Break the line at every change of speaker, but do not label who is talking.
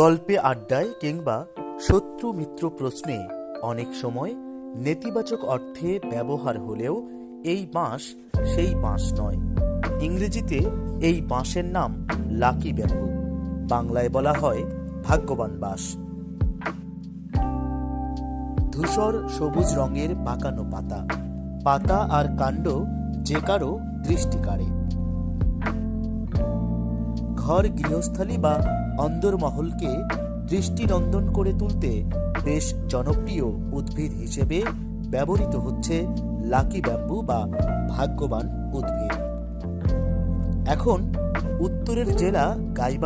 গল্পে আড্ডায় কিংবা শত্রু মিত্র প্রশ্নে অনেক সময় নেতিবাচক অর্থে ব্যবহার হলেও এই বাঁশ সেই বাঁশ নয়। ইংরেজিতে এই বাঁশের নাম লাকি ব্যাম্বু। বাংলায় বলা হয় ভাগ্যবান বাঁশ। ধূসর সবুজ রঙের পাকানো পাতা। পাতা আর কাণ্ড যে কারও দৃষ্টি কাড়ে। ঘর গৃহস্থালী বা অন্দরমহলকে দৃষ্টিনন্দন করে তুলতে বেশ জনপ্রিয় উদ্ভিদ হিসেবে ব্যবহৃত হচ্ছে লাকি ব্যাম্বু বা ভাগ্যবান উদ্ভিদ। এখন উত্তরের জেলা গাইবান্ধা